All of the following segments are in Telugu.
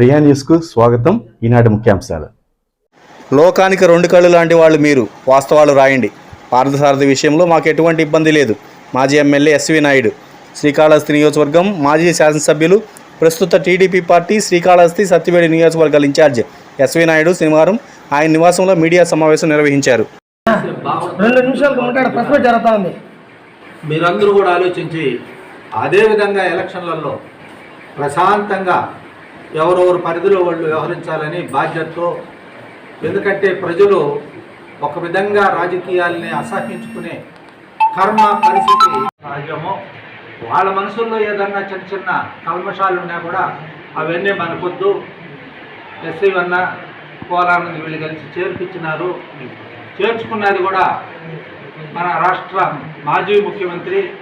ప్రియా న్యూస్కు స్వాగతం. ఈనాటి ముఖ్యాంశాలు. లోకానికి రెండు కళ్ళు లాంటి వాళ్ళు మీరు. వాస్తవాలు రాయండి. పార్థసారథి విషయంలో మాకు ఎటువంటి ఇబ్బంది లేదు. మాజీ ఎమ్మెల్యే ఎస్వి నాయుడు. శ్రీకాళహస్తి నియోజకవర్గం మాజీ శాసనసభ్యులు ప్రస్తుత టీడీపీ పార్టీ శ్రీకాళహస్తి సత్యవేడి నియోజకవర్గాల ఇన్ఛార్జ్ ఎస్వి నాయుడు శనివారం ఆయన నివాసంలో మీడియా సమావేశం నిర్వహించారు. రెండు నిమిషాలకు ఉంటాడు ప్రశ్న జరుగుతా ఉంది. మీరందరూ కూడా ఆలోచించి అదేవిధంగా ఎలక్షన్లలో ప్రశాంతంగా ఎవరెవరు పరిధిలో వాళ్ళు వ్యవహరించాలని బాధ్యతతో ఎందుకంటే ప్రజలు ఒక విధంగా రాజకీయాలని అసహించుకునే కర్మ పరిస్థితి సహజము వాళ్ళ మనసుల్లో ఏదన్నా చిన్న చిన్న కల్మషాలు ఉన్నా కూడా అవన్నీ మనకొద్దు. ఎస్ఐ వన్న పోలానంది వీళ్ళు కలిసి చేర్పించినారు. చేర్చుకున్నది కూడా మన రాష్ట్ర మాజీ ముఖ్యమంత్రి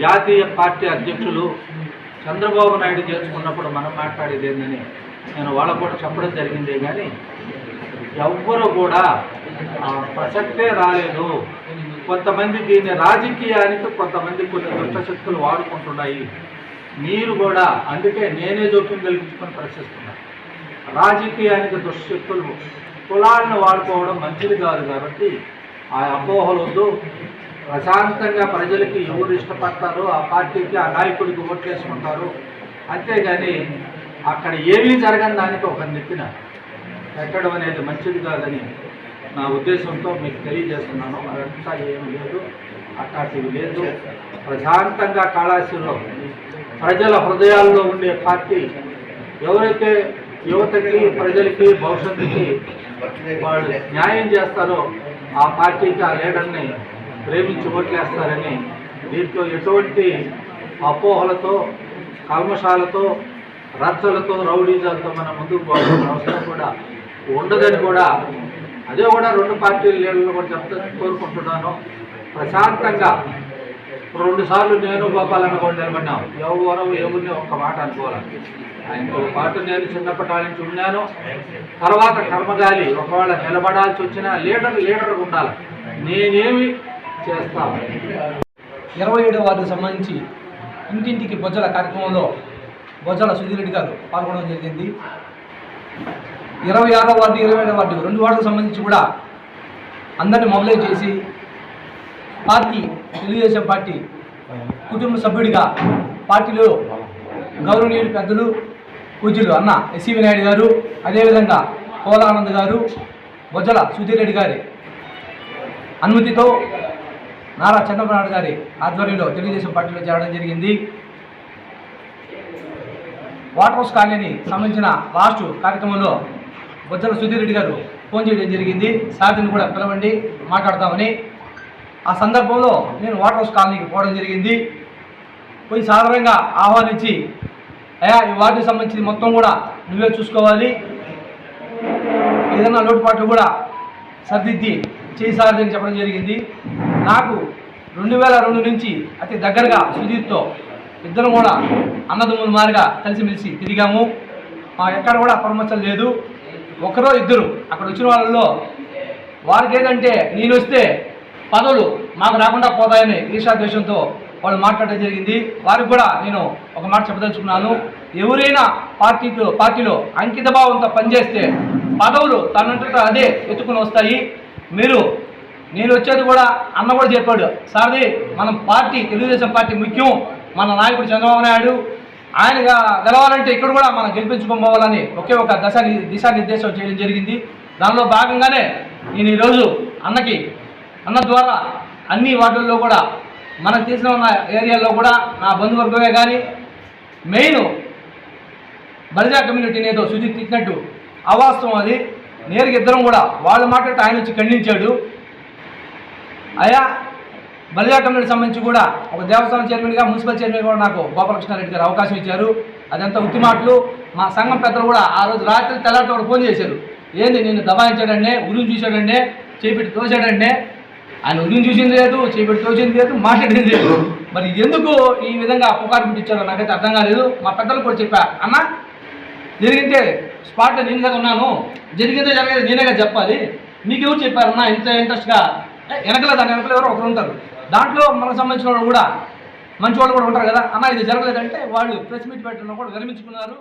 జాతీయ పార్టీ అధ్యక్షులు చంద్రబాబు నాయుడు చేర్చుకున్నప్పుడు మనం మాట్లాడేది ఏందని నేను వాళ్ళ కూడా చెప్పడం జరిగిందే కానీ ఎవ్వరూ కూడా ప్రసక్తే రాలేదు. కొంతమంది దీన్ని రాజకీయానికి కొంతమంది కొన్ని దుష్టశక్తులు వాడుకుంటున్నాయి. మీరు కూడా అందుకే నేనే జోక్యం కలిగించుకొని ప్రశ్నిస్తున్నాను రాజకీయానికి దుష్టశక్తులు కులాలను వాడుకోవడం మంచిది కాదు కాబట్టి ఆ అపోహలు వద్దు. ప్రశాంతంగా ప్రజలకి ఎవరు ఇష్టపడతారో ఆ పార్టీకి ఆ నాయకుడికి ఓట్లు వేసుకుంటారు అంతేగాని అక్కడ ఏమీ జరగని దానికి ఒక నెత్తిన ఎక్కడం అనేది మంచిది కాదని నా ఉద్దేశంతో మీకు తెలియజేస్తున్నాను. అదంతా ఏమి లేదు అట్లాంటివి లేదు. ప్రశాంతంగా కాళాశిలో ప్రజల హృదయాల్లో ఉండే పార్టీ ఎవరైతే యువతకి ప్రజలకి భవిష్యత్తుకి వాళ్ళు న్యాయం చేస్తారో ఆ పార్టీకి ఆ లీడర్ని ప్రేమించి ఓట్లేస్తారని దీంట్లో ఎటువంటి అపోహలతో కల్మషాలతో రచ్చలతో రౌడీజాలతో మనం ముందుకు పోవాల్సిన అవసరం కూడా ఉండదని కూడా అదే కూడా రెండు పార్టీల లీడర్లు కూడా చెప్తా కోరుకుంటున్నాను. ప్రశాంతంగా రెండు సార్లు నేను గోపాలన్న కూడా నిలబడినాం. ఎవరు ఎవరిని ఒక్క మాట అనుకోవాలి? ఆయనతో పాటు నేను చిన్నప్పటి నుంచి ఉన్నాను. తర్వాత కర్మగాలి ఒకవేళ నిలబడాల్సి వచ్చినా లీడర్ లీడర్ ఉండాలి. నేనేమి చేస్తా ఇరవై ఏడవ వార్డుకు సంబంధించి ఇంటింటికి బొజ్జల కార్యక్రమంలో బొజ్జల సుధీర్ రెడ్డి గారు పాల్గొనడం జరిగింది. ఇరవై ఆరో వార్డు ఇరవై ఏడవ వార్డు రెండు వార్డులకు సంబంధించి కూడా అందరిని మొబిలైజ్ చేసి పార్టీ తెలుగుదేశం పార్టీ కుటుంబ సభ్యుడిగా పార్టీలో గౌరవనీయులు పెద్దలు పూజ్యులు అన్న ఎస్సీవి నాయుడు గారు అదేవిధంగా కోలానంద్ గారు బొజ్జల సుధీర్ రెడ్డి గారి అనుమతితో నారా చంద్రబాబు నాయుడు గారి ఆధ్వర్యంలో తెలుగుదేశం పార్టీలో చేరడం జరిగింది. వాటర్ హౌస్ కాలనీకి సంబంధించిన లాస్ట్ కార్యక్రమంలో బొజ్జల సుధీర్ రెడ్డి గారు ఫోన్ చేయడం జరిగింది. సాధిని కూడా పిలవండి మాట్లాడతామని ఆ సందర్భంలో నేను వాటర్ హౌస్ కాలనీకి పోవడం జరిగింది. పోయి సాధారణంగా ఆహ్వానించి అయా ఈ వార్డుకి సంబంధించి మొత్తం కూడా నువ్వే చూసుకోవాలి. ఏదైనా లోటుపాట్లు కూడా సర్దిద్ది చేసారని చెప్పడం జరిగింది. నాకు రెండు వేల రెండు నుంచి అతి దగ్గరగా సుధీర్తో ఇద్దరు కూడా అన్నదమ్ముల మారిగా కలిసిమెలిసి తిరిగాము. మా ఎక్కడ కూడా పరమచ్చలు లేదు. ఒకరో ఇద్దరు అక్కడ వచ్చిన వాళ్ళలో వారికి ఏదంటే నేను వస్తే పదవులు మాకు రాకుండా పోతాయని ఈశాద్వేషంతో వాళ్ళు మాట్లాడడం జరిగింది. వారికి కూడా నేను ఒక మాట చెప్పదలుచుకున్నాను. ఎవరైనా పార్టీలో పార్టీలో అంకిత భావంతో పనిచేస్తే పదవులు తనంతట అదే ఎత్తుకుని వస్తాయి. మీరు నేను వచ్చేది కూడా అన్న కూడా చెప్పాడు సార్ది మనం పార్టీ తెలుగుదేశం పార్టీ ముఖ్యం. మన నాయకుడు చంద్రబాబు నాయుడు ఆయన గెలవాలంటే ఇక్కడ కూడా మనం గెలిపించుకోవాలని ఒకే ఒక దశ దిశానిర్దేశం చేయడం జరిగింది. దానిలో భాగంగానే నేను ఈరోజు అన్నకి అన్న ద్వారా అన్ని వార్డుల్లో కూడా మనకు తెలిసిన ఉన్న ఏరియాల్లో కూడా నా బంధువర్గమే కానీ మెయిన్ బలిజా కమ్యూనిటీని ఏదో శుద్ధి తిట్టినట్టు అవాస్తవం అది. నేరుగా ఇద్దరం కూడా వాళ్ళు మాట్లాడితే ఆయన వచ్చి ఖండించాడు. అయా బలిజా కమ్యూనిటీ సంబంధించి కూడా ఒక దేవస్థానం చైర్మన్గా మున్సిపల్ చైర్మన్ కూడా నాకు గోపాలకృష్ణారెడ్డి గారు అవకాశం ఇచ్చారు. అదంతా ఉత్తి మాటలు. మా సంఘం పెద్దలు కూడా ఆ రోజు రాత్రి తెల్లారితో ఫోన్ చేశారు. ఏంది నిన్ను దబాయించాడండి ఉరుని చూశాడండి చేపెట్టి తోశాడండి ఆయన ఉదయం చూసింది లేదు చేపెట్టి తోచింది లేదు మాట్లాడింది లేదు. మరి ఎందుకు ఈ విధంగా పుకారు పుట్టించారో నాకైతే అర్థం కాలేదు. మా పెద్దలు కూడా చెప్పా అన్న జరిగితే స్పాట్లో నేను కదా ఉన్నాను. జరిగిందే జరగదు నేనేగా చెప్పాలి. మీకు ఎవరు చెప్పారన్నా ఇంత ఇంట్రెస్ట్గా? వెనకలే దాని వెనకలు ఎవరో ఒకరు ఉంటారు. దాంట్లో మనకు సంబంధించిన వాళ్ళు కూడా మంచి వాళ్ళు కూడా ఉంటారు కదా. అన్న ఇది జరగలేదంటే వాళ్ళు ప్రెస్ మీట్ పెట్టడం కూడా విరమించుకున్నారు